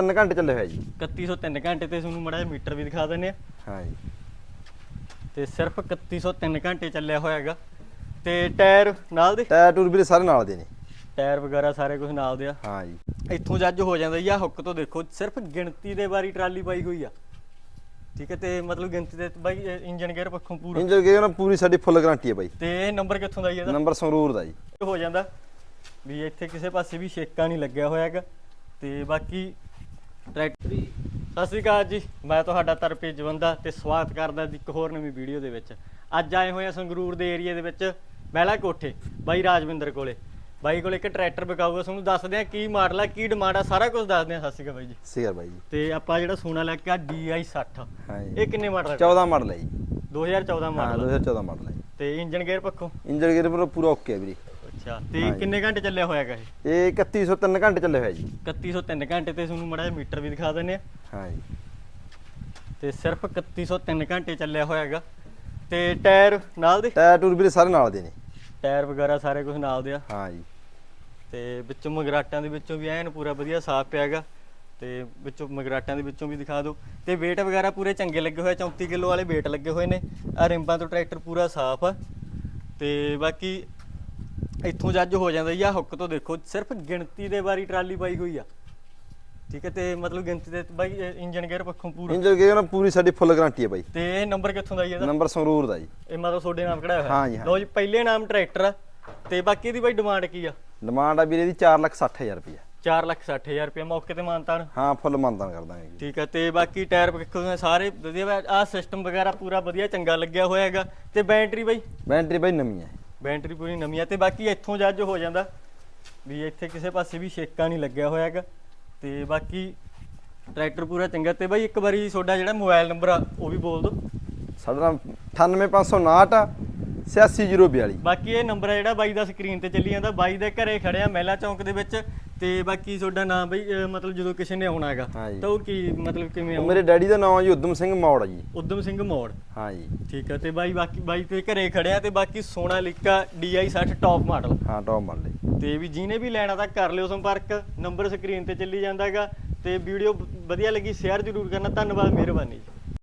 3 ਘੰਟੇ ਚੱਲੇ ਹੋਇਆ ਜੀ। 3103 ਘੰਟੇ ਤੇ ਤੁਹਾਨੂੰ ਮੜਾ ਮੀਟਰ ਵੀ ਦਿਖਾ ਦਿੰਨੇ ਆ ਹਾਂ ਜੀ। ਤੇ ਸਿਰਫ 3103 ਘੰਟੇ ਚੱਲਿਆ ਹੋਇਆ ਹੈਗਾ। ਤੇ ਟਾਇਰ ਨਾਲ ਦੇ? ਟਾਇਰ ਟੂਰ ਵੀਰੇ ਸਾਰੇ ਨਾਲ ਦੇ ਨੇ। ਟਾਇਰ ਵਗੈਰਾ ਸਾਰੇ ਕੁਝ ਨਾਲ ਦੇ ਆ। ਹਾਂ ਜੀ। ਇੱਥੋਂ ਜੱਜ ਹੋ ਜਾਂਦਾ ਜੀ ਆ ਹੁੱਕ ਤੋਂ ਦੇਖੋ ਸਿਰਫ ਗਿਣਤੀ ਦੇ ਵਾਰੀ ਟਰਾਲੀ ਪਾਈ ਹੋਈ ਆ। ਠੀਕ ਹੈ ਤੇ ਮਤਲਬ ਗਿਣਤੀ ਦੇ ਬਾਈ ਇੰਜਨ ਗੇਅਰ ਪੱਖੋਂ ਪੂਰਾ। ਇੰਜਨ ਗੇਅਰ ਨਾਲ ਪੂਰੀ ਸਾਡੀ ਫੁੱਲ ਗਾਰੰਟੀ ਹੈ ਬਾਈ। ਤੇ ਇਹ ਨੰਬਰ ਕਿੱਥੋਂ ਦਾ ਜੀ ਇਹਦਾ? ਨੰਬਰ ਸੰਗਰੂਰ ਦਾ ਜੀ। ਹੋ ਜਾਂਦਾ। ਵੀ ਇੱਥੇ ਕਿਸੇ ਪਾਸੇ ਵੀ ਛੇਕਾ ਨਹੀਂ ਲੱਗਿਆ ਹੋਇਆ ਹੈਗਾ। ਤੇ ਬਾਕੀ ਟਰੈਕਟਰ ਸਤਿ ਸ਼੍ਰੀ ਅਕਾਲ ਜੀ ਮੈਂ ਤੁਹਾਡਾ ਤਰਪੇ ਜਵੰਦਾ ਤੇ ਸਵਾਗਤ ਕਰਦਾ ਇੱਕ ਹੋਰ ਨਵੀਂ ਵੀਡੀਓ ਦੇ ਵਿੱਚ। ਅੱਜ ਆਏ ਹੋਏ ਆ ਸੰਗਰੂਰ ਦੇ ਏਰੀਆ ਦੇ ਵਿੱਚ ਮਹਿਲਾ ਕੋਠੇ ਬਾਈ ਰਾਜਵਿੰਦਰ ਕੋਲੇ। ਬਾਈ ਕੋਲੇ ਇੱਕ ਟਰੈਕਟਰ ਵਿਕਾਊਗਾ ਤੁਹਾਨੂੰ ਦੱਸਦੇ ਆ ਕੀ ਮਾਡਲ ਆ ਕੀ ਡਿਮਾਂਡ ਆ ਸਾਰਾ ਕੁਝ ਦੱਸਦੇ ਆ ਸਤਿ ਸ਼੍ਰੀ ਅਕਾਲ ਬਾਈ ਜੀ। ਸੀਗਾ ਬਾਈ ਜੀ। ਤੇ ਆਪਾਂ ਜਿਹੜਾ ਸੋਨਾ ਲੈ ਕੇ ਆ DI 60 ਹਾਂ ਜੀ। ਇਹ ਕਿੰਨੇ ਮਾਡਲ ਹੈ 14 ਮਾਡਲ ਹੈ ਜੀ। 2014 ਹਾਂ ਮਾਡਲ 2014 ਮਾਡਲ ਹੈ ਤੇ ਇੰਜਨ ਗੇਅਰ ਪੱਖੋਂ? ਇੰਜਨ ਗੇਅਰ ਪਰ ਪੂਰਾ ਓਕੇ ਹੈ ਵੀਰੇ। ਅੱਛਾ ਤੇ ਹਾਂ ਜੀ। ਕਿੰਨੇ ਘੰਟੇ ਚੱਲਿਆ ਹੋਇਆਗਾ ਇਹ? ਇਹ 3103 ਘੰਟੇ ਚੱਲੇ ਹੋਇਆ ਜੀ। 3103 ਘੰਟੇ ਤੇ ਤੁਹਾਨੂੰ ਮੜਾ ਮੀਟਰ ਵੀ ਦਿਖਾ ਦਿੰਨੇ ਆ। ਹਾਂ ਜੀ ਤੇ ਸਿਰਫ 3103 ਘੰਟੇ ਚੱਲਿਆ ਹੋਇਆ ਹੈਗਾ। ਤੇ ਟਾਇਰ ਨਾਲ ਦੇ? ਟਾਇਰ ਟੂਰ ਵੀਰੇ ਸਾਰੇ ਨਾਲ ਦੇ ਨੇ। ਟਾਇਰ ਵਗੈਰਾ ਸਾਰੇ ਕੁਝ ਨਾਲ ਦੇ ਆ? ਹਾਂ ਜੀ ਤੇ ਵਿੱਚੋਂ ਮਗਰਾਟਾਂ ਦੇ ਵਿੱਚੋਂ ਵੀ ਐਨ ਪੂਰਾ ਵਧੀਆ ਸਾਫ਼ ਪਿਆ ਹੈਗਾ। ਤੇ ਵਿੱਚੋਂ ਮਗਰਾਟਾਂ ਦੇ ਵਿੱਚੋਂ ਵੀ ਦਿਖਾ ਦਿਓ। ਤੇ weight ਵਗੈਰਾ ਪੂਰੇ ਚੰਗੇ ਲੱਗੇ ਹੋਏ ਆ, 34 ਕਿਲੋ ਵਾਲੇ weight ਲੱਗੇ ਹੋਏ ਨੇ। ਆ ਰਿੰਬਾਂ ਤੋਂ ਟਰੈਕਟਰ ਪੂਰਾ ਸਾਫ਼ ਆ। ਤੇ ਬਾਕੀ ਇੱਥੋਂ ਜੱਜ ਹੋ ਜਾਂਦਾ ਜੀ ਆ ਹੁੱਕ ਤੋਂ ਦੇਖੋ ਸਿਰਫ ਗਿਣਤੀ ਦੇ ਵਾਰੀ ਟਰਾਲੀ ਪਾਈ ਹੋਈ ਆ। ਠੀਕ ਹੈ ਤੇ ਮਤਲਬ ਗਿਣਤੀ ਦੇ ਬਾਈ ਇੰਜਨ ਗੇਅਰ ਪੱਖੋਂ ਪੂਰਾ। ਇੰਜਨ ਗੇਅਰ ਨਾਲ ਪੂਰੀ ਸਾਡੀ ਫੁੱਲ ਗਾਰੰਟੀ ਹੈ ਬਾਈ। ਤੇ ਇਹ ਨੰਬਰ ਕਿੱਥੋਂ ਦਾ ਜੀ ਇਹਦਾ? ਨੰਬਰ ਸੰਗਰੂਰ ਦਾ ਜੀ। ਇਹ ਮਤਲਬ ਤੁਹਾਡੇ ਨਾਮ ਕਿਹੜਾ ਹੋਇਆ। ਹਾਂ ਜੀ, ਹਾਂ। ਲਓ ਜੀ ਪਹਿਲੇ ਨਾਮ ਟਰੈਕਟਰ ਆ ਤੇ ਬਾਕੀ ਇਹਦੀ ਬਾਈ ਡਿਮਾਂਡ ਕੀ ਆ? ਡਿਮਾਂਡ ਆ ਵੀਰੇ ਦੀ 460000 ਰੁਪਏ 460000 ਰੁਪਏ ਮੌਕੇ ਤੇ ਮਾਨਤਾਨ। ਹਾਂ ਫੁੱਲ ਮੰਨਦਾਨ ਕਰ ਦਾਂਗੇ ਜੀ। ਠੀਕ ਆ ਤੇ ਬਾਕੀ ਟਾਇਰ ਪੱਖੋਂ ਸਾਰੇ ਵਧੀਆ ਆ ਸਿਸਟਮ ਵਗੈਰਾ ਪੂਰਾ ਵਧੀਆ ਚੰਗਾ ਲੱਗਿਆ ਹੋਇਆ ਹੈਗਾ। ਤੇ ਬੈਟਰੀ ਬਾਈ? ਬੈਟਰੀ ਬਾਈ ਨਵੀਂ ਹੈ ਬੈਟਰੀ ਪੂਰੀ ਨਵੀਂ ਆ ਤੇ ਬਾਕੀ ਇੱਥੋਂ ਜੱਜ ਹੋ ਜਾਂਦਾ ਵੀ ਇੱਥੇ ਕਿਸੇ ਪਾਸੇ ਵੀ ਛੇਕਾ ਨਹੀਂ ਲੱਗਿਆ ਹੋਇਆ ਹੈਗਾ। ਤੇ ਬਾਕੀ ਟਰੈਕਟਰ ਪੂਰਾ ਚੰਗਾ ਤੇ ਬਾਈ ਇੱਕ ਵਾਰੀ ਤੁਹਾਡਾ ਜਿਹੜਾ ਮੋਬਾਈਲ ਨੰਬਰ ਆ ਉਹ ਵੀ ਬੋਲ ਦਿਓ। ਸਾਡਾ ਨਾਮ 98559 86042 ਬਾਕੀ ਇਹ ਨੰਬਰ ਆ ਜਿਹੜਾ ਬਾਈ ਦਾ ਸਕਰੀਨ ਤੇ ਚੱਲੀ ਜਾਂਦਾ। ਬਾਈ ਦੇ ਘਰੇ ਖੜਿਆ ਮਹਿਲਾ ਚੌਂਕ ਦੇ ਵਿੱਚ। ਤੇ ਬਾਕੀ ਤੁਹਾਡਾ ਨਾਮ ਬਾਈ ਅਹ ਮਤਲਬ ਜਦੋਂ ਕਿਸੇ ਨੇ ਆਉਣਾ ਹੈਗਾ ਹਾਂ ਜੀ। ਤਾਂ ਉਹ ਕੀ ਮਤਲਬ ਕਿਵੇਂ ਉਹ ਆਉ ਮੇਰੇ ਡੈਡੀ ਦਾ ਨਾਮ ਹੈ ਜੀ ਉਦਮ ਸਿੰਘ ਮੌੜ ਜੀ। ਉਦਮ ਸਿੰਘ ਮੋੜ। ਹਾਂ ਜੀ। ਠੀਕ ਆ ਤੇ ਬਾਈ ਬਾਕੀ ਬਾਈ ਤੇ ਘਰੇ ਖੜਿਆ ਤੇ ਬਾਕੀ ਸੋਨਾਲੀਕਾ DI 60 ਟੌਪ ਮਾਡਲ ਹਾਂ ਟੌਪ ਮੰਨ ਲਈ ਤੇ ਵੀ ਜਿਹਨੇ ਵੀ ਲੈਣਾ ਤਾਂ ਕਰ ਲਿਓ ਸੰਪਰਕ ਨੰਬਰ ਸਕਰੀਨ ਤੇ ਚੱਲੀ ਜਾਂਦਾ ਹੈਗਾ ਤੇ ਵੀਡੀਓ ਵਧੀਆ ਲੱਗੀ ਸ਼ੇਅਰ ਜ਼ਰੂਰ ਕਰਨਾ ਧੰਨਵਾਦ ਮਿਹਰਬਾਨੀ। ਜੀ